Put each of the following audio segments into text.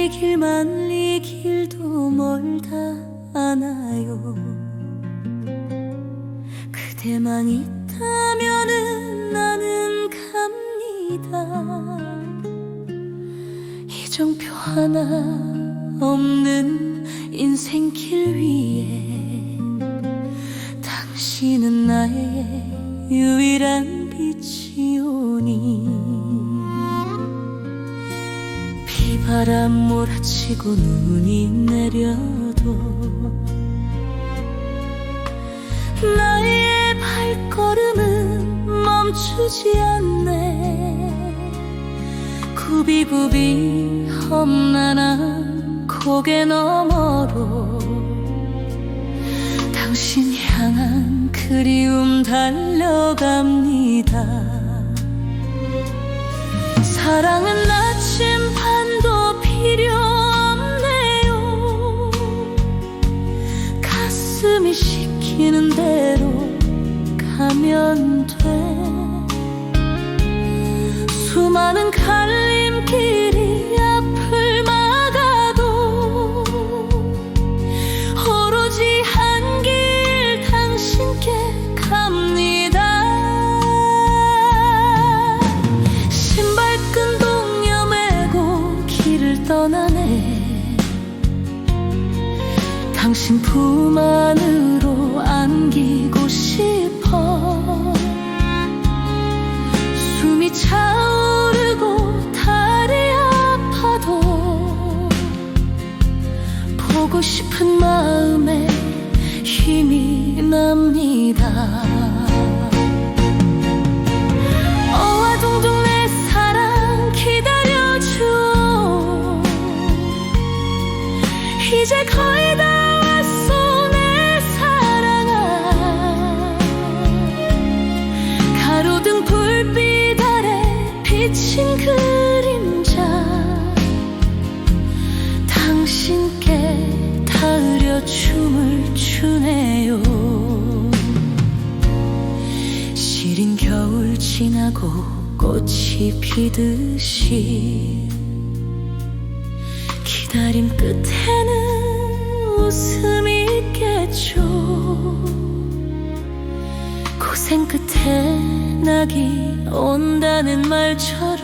이 길만 이 길도 멀다 않아요. 그대만 있다면은 나는 갑니다. 이정표 하나 없는 인생길 위에 당신은 나의 유일한 빛이 오니 바람 몰아치고 눈이 내려도 나의 발걸음은 멈추지 않네. 굽이굽이 험난한 고개 너머로 당신 향한 그리움 달려갑니다. 사랑은 나침반 가슴이 시키는 대로 가면 돼. 수많은 갈 당신 품 안으로 안기고 싶어. 숨이 차오르고 다 비친 그림자 당신께 닿으려 춤을 추네요. 시린 겨울 지나고 꽃이 피듯이 기다림 끝에는 웃음이 있겠죠 고생 끝에 낙이 온다는 말처럼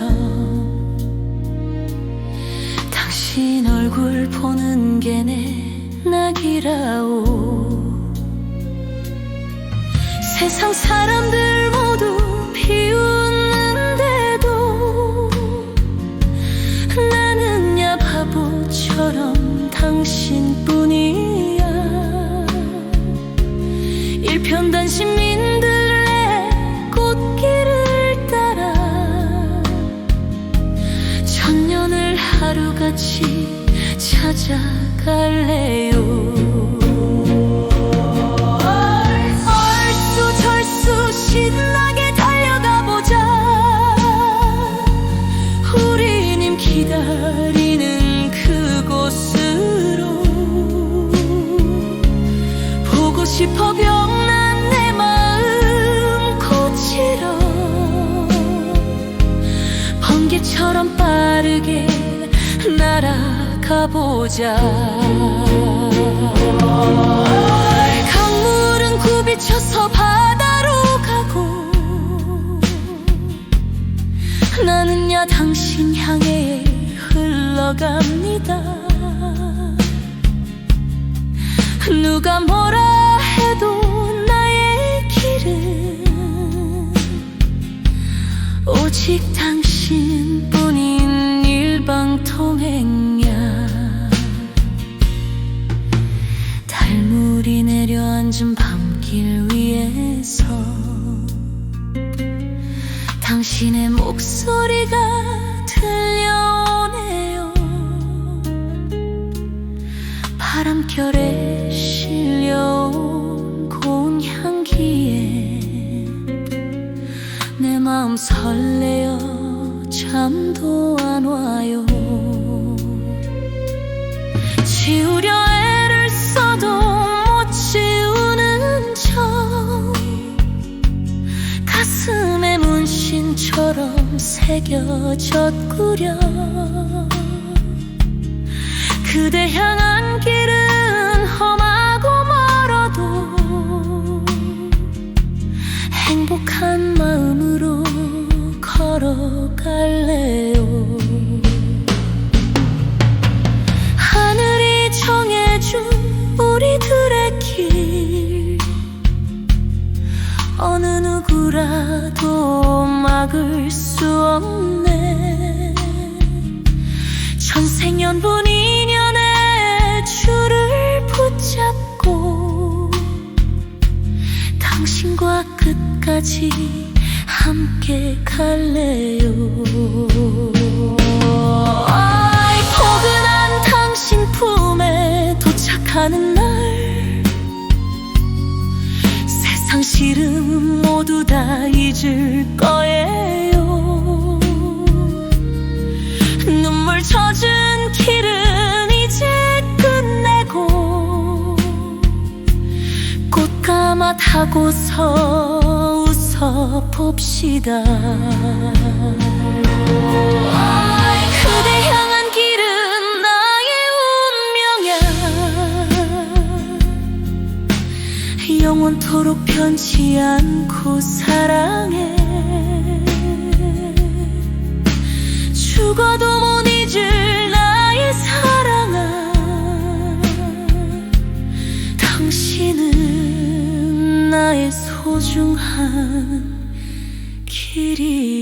당신 얼굴 보는 게 내 낙이라오. 세상 사람들 모두 비웃는데도 나는야 바보처럼 당신뿐이야. 일편단심 찾아갈래요. 얼쑤절쑤 신나게 달려가 보자. 우리님 기다리는 그곳으로 보고 싶어 병 가 보자. 강물은 굽이쳐서 바다로 가고 나는야 당신 향해 흘러갑니다. 누가 뭐라 당신의 목소리가 들려오네요. 바람결에 실려온 고운 향기에 내 마음 설레어 잠도 안 와요. 지우려 처럼 새겨졌구려. 그대 향한 길은 누구라도 막을 수 없네. 천생연분 인연의 줄을 붙잡고 당신과 끝까지 함께 갈래요 거예요. 눈물 젖은 길은 이제 끝내고 꽃가마 타고서 웃어 봅시다. 그대 향한 길은 나의 운명이야. 영원토록 변치 않고 사 죽어도 못 잊을 나의 사랑아. 당신은 나의 소중한 길이